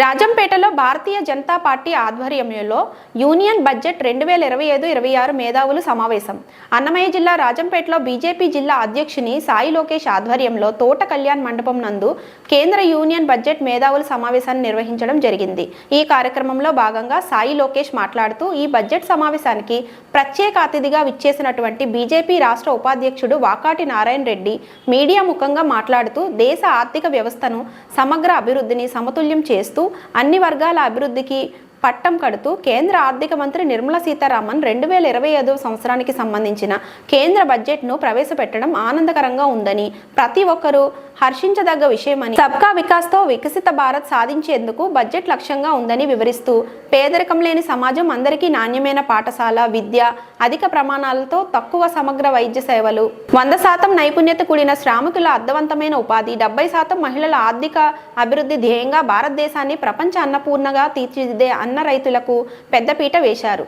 రాజంపేటలో Bharatiya Janata party ఆధ్వర్యంలో union budget రెండు వేల ఇరవై ఐదు ఇరవై ఆరు మేధావులు సమావేశం. అన్నమయ్య జిల్లా రాజంపేటలో బీజేపీ జిల్లా అధ్యక్షుని సాయి లోకేష్ ఆధ్వర్యంలో తోట కళ్యాణ్ మండపం నందు కేంద్ర యూనియన్ బడ్జెట్ మేధావుల సమావేశాన్ని నిర్వహించడం జరిగింది. ఈ కార్యక్రమంలో భాగంగా సాయి లోకేష్ మాట్లాడుతూ ఈ బడ్జెట్ సమావేశానికి ప్రత్యేక అతిథిగా విచ్చేసినటువంటి బీజేపీ రాష్ట్ర ఉపాధ్యక్షుడు వాకాటి నారాయణ రెడ్డి మీడియా ముఖంగా మాట్లాడుతూ దేశ ఆర్థిక వ్యవస్థను సమగ్ర అభివృద్ధిని సమతుల్యం చేస్తూ అన్ని వర్గాల అభివృద్ధికి పట్టం కడుతూ కేంద్ర ఆర్థిక మంత్రి నిర్మలా సీతారామన్ రెండు వేల ఇరవై ఐదు సంవత్సరానికి సంబంధించిన కేంద్ర బడ్జెట్ను ప్రవేశపెట్టడం ఆనందకరంగా ఉందని ప్రతి ఒక్కరూ హర్షించదగ్గ విషయమని సబ్కా వికాస్తో వికసిత భారత్ సాధించేందుకు బడ్జెట్ లక్ష్యంగా ఉందని వివరిస్తూ పేదరికం లేని సమాజం అందరికీ నాణ్యమైన పాఠశాల విద్య అధిక ప్రమాణాలతో తక్కువ సమగ్ర వైద్య సేవలు వంద శాతం నైపుణ్యత కూడిన శ్రామికుల అర్థవంతమైన ఉపాధి డెబ్బై శాతం మహిళల ఆర్థిక అభివృద్ధి ధ్యేయంగా భారతదేశాన్ని ప్రపంచ అన్నపూర్ణగా తీర్చిదిద్దే అన్న రైతులకు పెద్దపీట వేశారు.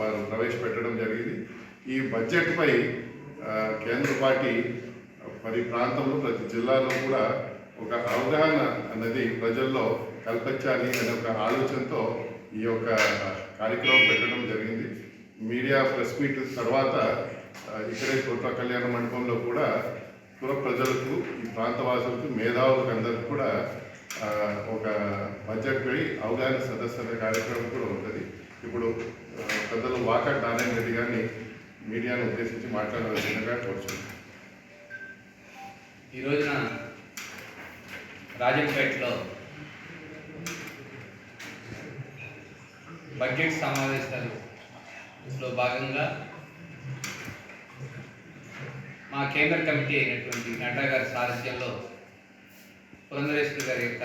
వారు ప్రవేశపెట్టడం జరిగింది. ఈ బడ్జెట్పై కేంద్ర పార్టీ ప్రతి ప్రాంతంలో ప్రతి జిల్లాలో కూడా ఒక అవగాహన అన్నది ప్రజల్లో కల్పించాలి అనే ఒక ఆలోచనతో ఈ యొక్క కార్యక్రమం పెట్టడం జరిగింది. మీడియా ప్రెస్ మీట్ తర్వాత ఇక్కడే తోట కళ్యాణ మండపంలో కూడా పుర ప్రజలకు ఈ ప్రాంతవాసులకు మేధావులకు అందరికీ కూడా ఒక బడ్జెట్ అవగాహన సదస్సు అనే కార్యక్రమం కూడా ఉంటుంది. ఇప్పుడు పెద్దలు వాకట్ నారాయణ రెడ్డి గారిని మీడియాను ఉద్దేశించి మాట్లాడవలసిందిగా కోరుచున్నాను. ఈ రోజున రాజంపేటలో బడ్జెట్ సమావేశాలలో భాగంగా మా కేంద్ర కమిటీ అయినటువంటి నడ్డా గారి సారథ్యంలో పురంధరేశ్వరి గారి యొక్క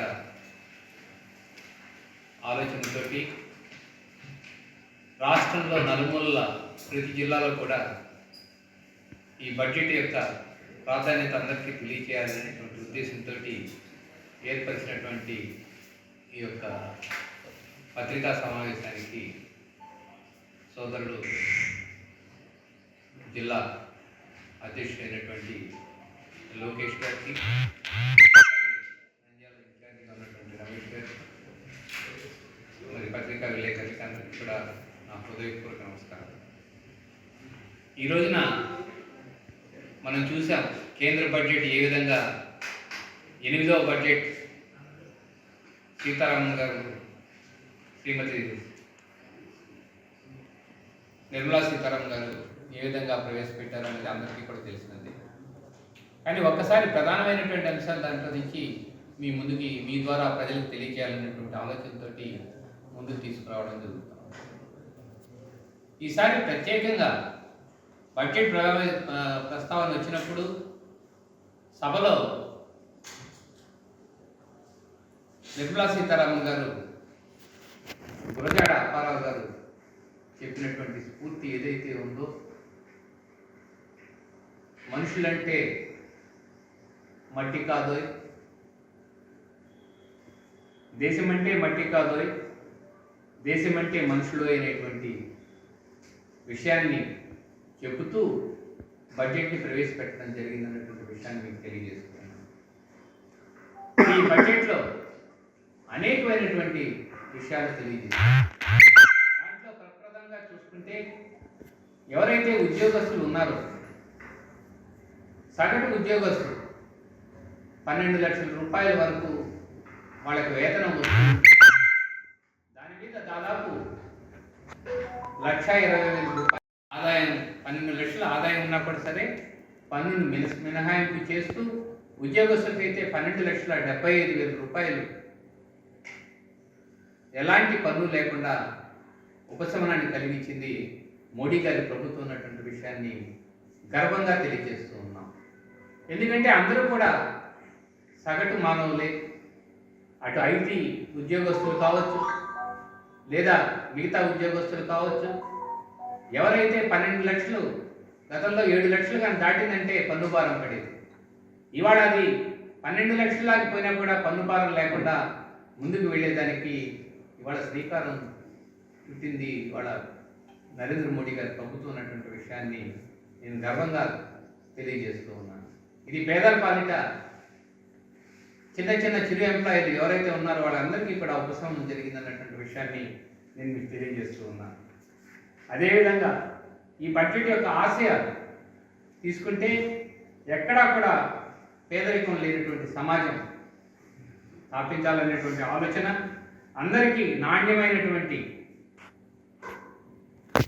ఆలోచనతోటి రాష్ట్రంలో నలుమూలల ప్రతి జిల్లాలో కూడా ఈ బడ్జెట్ యొక్క ప్రాధాన్యత అందరికీ తెలియచేయాలనేటువంటి ఉద్దేశంతో ఏర్పరిచినటువంటి ఈ యొక్క పత్రికా సమావేశానికి సోదరుడు జిల్లా అధ్యక్షుడైనటువంటి లోకేష్ గారికి నంద్యాల ఇన్ఛార్జిగా ఉన్నటువంటి రమేష్ గారు మరి పత్రికా విలేకరులకి కూడా నా హృదయపూర్వక నమస్కారం. ఈ రోజున మనం చూసాం కేంద్ర బడ్జెట్ ఏ విధంగా ఎనిమిదవ బడ్జెట్ సీతారామన్ గారు శ్రీమతి నిర్మలా సీతారామన్ గారు ఏ విధంగా ప్రవేశపెట్టారు అనేది అందరికీ కూడా తెలిసినది. కానీ ఒక్కసారి ప్రధానమైనటువంటి అంశాలు దాంట్లో నుంచి మీ ముందుకి మీ ద్వారా ప్రజలకు తెలియజేయాలనేటువంటి ఆలోచనతోటి ముందుకు తీసుకురావడం జరుగుతుంది. ఈసారి ప్రత్యేకంగా బడ్జెట్ ప్రస్తావన వచ్చినప్పుడు సభలో నిర్మలా సీతారామన్ గారు గురజాడ అప్పారావు గారు చెప్పినటువంటి స్ఫూర్తి ఏదైతే ఉందో మనుషులంటే మట్టి కాదోయ్. దేశమంటే మట్టి కాదోయ్. దేశమంటే మనుషులు అనేటువంటి విషయాన్ని చెబుతూ బడ్జెట్ని ప్రవేశపెట్టడం జరిగిందన్నటువంటి విషయాన్ని మీకు తెలియజేసుకున్నాను ఈ బడ్జెట్లో అనేకమైనటువంటి విషయాలు తెలియజేస్తాను దాంట్లో ప్రప్రదంగా చూసుకుంటే ఎవరైతే ఉద్యోగస్తులు ఉన్నారో సగటు ఉద్యోగస్తులు పన్నెండు లక్షల రూపాయల వరకు వాళ్ళకి వేతనం వస్తుంది దాని మీద దాదాపు లక్ష ఇరవై వేల రూపాయలు ఆదాయం పన్నెండు లక్షల ఆదాయం ఉన్నప్పుడు సరే పన్నును మినస్ మినహాయింపు చేస్తూ ఉద్యోగస్తులకి అయితే పన్నెండు లక్షల డెబ్బై ఐదు వేల రూపాయలు. ఎలాంటి పన్ను లేకుండా ఉపశమనాన్ని కలిగించింది మోడీ గారి ప్రభుత్వం ఉన్నటువంటి విషయాన్ని గర్వంగా తెలియజేస్తూ ఉన్నాం. ఎందుకంటే అందరూ కూడా సగటు మానవులే. అటు ఐటీ ఉద్యోగస్తులు కావచ్చు లేదా మిగతా ఉద్యోగస్తులు కావచ్చు? ఎవరైతే పన్నెండు లక్షలు గతంలో ఏడు లక్షలు కానీ దాటిందంటే పన్ను భారం పడేది. ఇవాళ అది పన్నెండు లక్షలకి పోయినా కూడా పన్ను భారం లేకుండా ముందుకు వెళ్ళేదానికి ఇవాళ శ్రీకారం చుట్టింది ఇవాళ నరేంద్ర మోడీ గారు ప్రభుత్వం అన్నటువంటి విషయాన్ని నేను గర్వంగా తెలియజేస్తూ ఉన్నాను. ఇది పేదల పాలిట చిన్న చిన్న చిరు ఎంప్లాయీలు ఎవరైతే ఉన్నారో వాళ్ళందరికీ కూడా ఉపశమనం జరిగిందన్నటువంటి విషయాన్ని నేను మీకు తెలియజేస్తూ ఉన్నాను. అదేవిధంగా ఈ బడ్జెట్ యొక్క ఆశయాలు తీసుకుంటే ఎక్కడా కూడా పేదరికం లేనటువంటి సమాజం స్థాపించాలనేటువంటి ఆలోచన అందరికీ నాణ్యమైనటువంటి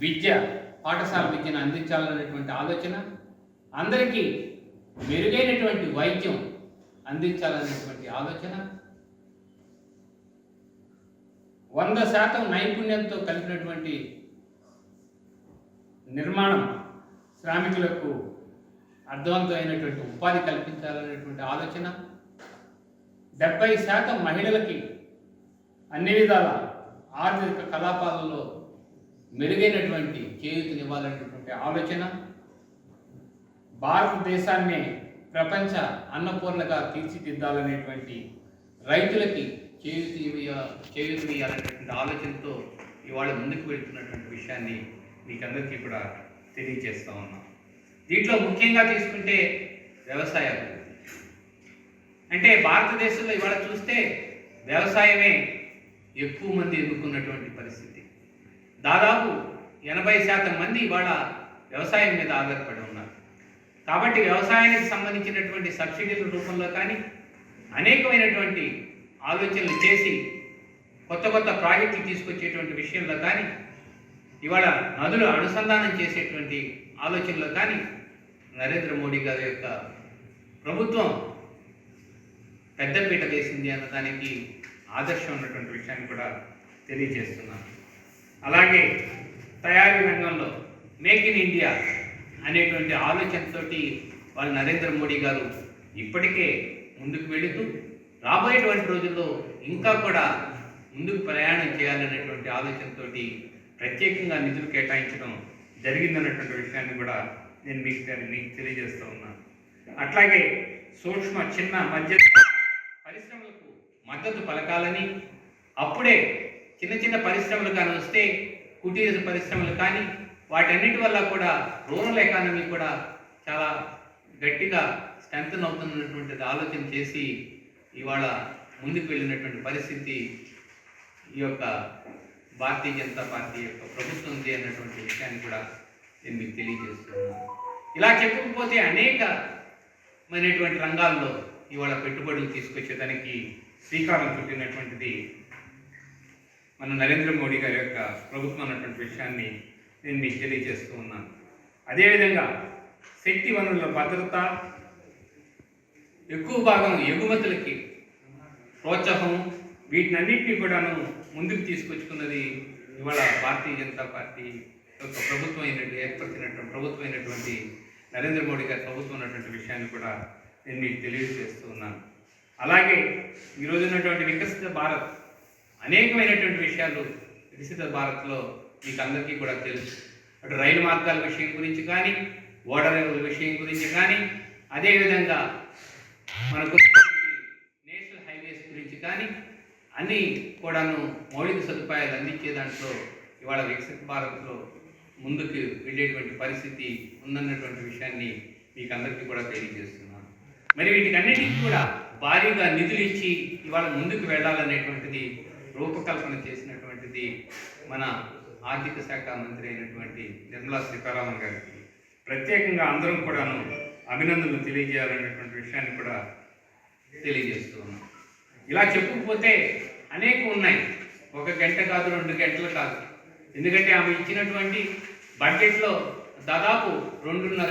విద్య పాఠశాల విద్యను అందించాలనేటువంటి ఆలోచన అందరికీ మెరుగైనటువంటి వైద్యం అందించాలనేటువంటి ఆలోచన. వంద శాతం నైపుణ్యంతో కలిపినటువంటి నిర్మాణం శ్రామికులకు అర్థవంతమైనటువంటి ఉపాధి కల్పించాలనేటువంటి ఆలోచన. డెబ్బై శాతం మహిళలకి అన్ని విధాల ఆర్థిక కలాపాలలో మెరుగైనటువంటి చేయూతనివ్వాలనేటువంటి ఆలోచన. భారతదేశాన్ని ప్రపంచ అన్నపూర్ణగా తీర్చిదిద్దాలనేటువంటి రైతులకి చేయూత చేయూతనియాలనేటువంటి ఆలోచనతో ఇవాళ ముందుకు వెళ్తున్నటువంటి విషయాన్ని మీకందరికీ కూడా తెలియజేస్తా ఉన్నాం. దీంట్లో ముఖ్యంగా తీసుకుంటే వ్యవసాయ అభివృద్ధి. అంటే భారతదేశంలో ఇవాళ చూస్తే వ్యవసాయమే ఎక్కువ మంది ఎన్నుకున్నటువంటి పరిస్థితి. దాదాపు ఎనభై శాతం మంది ఇవాళ వ్యవసాయం మీద ఆధారపడి ఉన్నారు. కాబట్టి వ్యవసాయానికి సంబంధించినటువంటి సబ్సిడీల రూపంలో కానీ అనేకమైనటువంటి ఆలోచనలు చేసి కొత్త కొత్త ప్రాజెక్టులు తీసుకొచ్చేటువంటి విషయంలో కానీ ఇవాళ నదులు అనుసంధానం చేసేటువంటి ఆలోచనలో కానీ నరేంద్ర మోడీ గారి యొక్క ప్రభుత్వం పెద్దపీట వేసింది అన్నదానికి ఆదర్శం ఉన్నటువంటి విషయాన్ని కూడా తెలియజేస్తున్నాను. అలాగే తయారీ రంగంలో మేక్ ఇన్ ఇండియా అనేటువంటి ఆలోచనతోటి వాళ్ళు నరేంద్ర మోడీ గారు ఇప్పటికే ముందుకు వెళుతూ రాబోయేటువంటి రోజుల్లో ఇంకా కూడా ముందుకు ప్రయాణం చేయాలనేటువంటి ఆలోచనతోటి ప్రత్యేకంగా నిధులు కేటాయించడం జరిగిందన్నటువంటి విషయాన్ని కూడా నేను మీకు మీకు తెలియజేస్తూ ఉన్నాను అట్లాగే సూక్ష్మ చిన్న మధ్య పరిశ్రమలకు మద్దతు పలకాలని అప్పుడే చిన్న చిన్న పరిశ్రమలు కానీ వస్తే కుటీర పరిశ్రమలు కానీ వాటన్నిటి వల్ల కూడా రూరల్ ఎకానమీ కూడా చాలా గట్టిగా స్ట్రెంగ్తన్ అవుతున్నటువంటిది ఆలోచన చేసి ఇవాళ ముందుకు వెళ్ళినటువంటి పరిస్థితి ఈ యొక్క భారతీయ జనతా పార్టీ యొక్క ప్రభుత్వం ఉంది అన్నటువంటి విషయాన్ని కూడా నేను మీకు తెలియజేస్తున్నాను. ఇలా చెప్పకపోతే అనేక అనేకమైనటువంటి రంగాల్లో ఇవాళ పెట్టుబడులు తీసుకొచ్చేదానికి శ్రీకారం చుట్టినటువంటిది మన నరేంద్ర మోడీ గారి యొక్క ప్రభుత్వం అన్నటువంటి విషయాన్ని నేను మీకు తెలియజేస్తూ ఉన్నాను. అదేవిధంగా శక్తి వనరుల భద్రత ఎక్కువ భాగం ఎగుమతులకి ప్రోత్సాహం వీటినన్నింటినీ కూడాను ముందుకు తీసుకొచ్చుకున్నది ఇవాళ భారతీయ జనతా పార్టీ యొక్క ప్రభుత్వం అయినటువంటి ఏర్పరిచినటువంటి ప్రభుత్వం అయినటువంటి నరేంద్ర మోడీ గారి ప్రభుత్వం ఉన్నటువంటి విషయాన్ని కూడా నేను మీకు తెలియజేస్తూ ఉన్నాను. అలాగే ఈరోజు ఉన్నటువంటి వికసిత భారత్ అనేకమైనటువంటి విషయాలు వికసిత భారత్లో మీకు అందరికీ కూడా తెలుసు. అటు రైలు మార్గాల విషయం గురించి కానీ ఓడరేవుల విషయం గురించి కానీ అదేవిధంగా మనకు నేషనల్ హైవేస్ గురించి కానీ అన్నీ కూడాను మౌలిక సదుపాయాలు అందించే దాంట్లో ఇవాళ వికసిత భారత్లో ముందుకు వెళ్ళేటువంటి పరిస్థితి ఉందన్నటువంటి విషయాన్ని మీకు అందరికీ కూడా తెలియజేస్తున్నాను. మరి వీటికన్నిటికీ కూడా భారీగా నిధులు ఇచ్చి ఇవాళ ముందుకు వెళ్ళాలనేటువంటిది రూపకల్పన ఇది మన ఆర్థిక శాఖ మంత్రి అయినటువంటి నిర్మలా సీతారామన్ గారికి ప్రత్యేకంగా అందరం కూడాను అభినందనలు తెలియజేయాలనేటువంటి విషయాన్ని కూడా తెలియజేస్తూ ఉన్నాం. ఇలా చెప్పుకుపోతే అనేకం ఉన్నాయి. ఒక గంట కాదు రెండు గంటలు కాదు. ఎందుకంటే ఆమె ఇచ్చినటువంటి బడ్జెట్లో దాదాపు రెండున్నర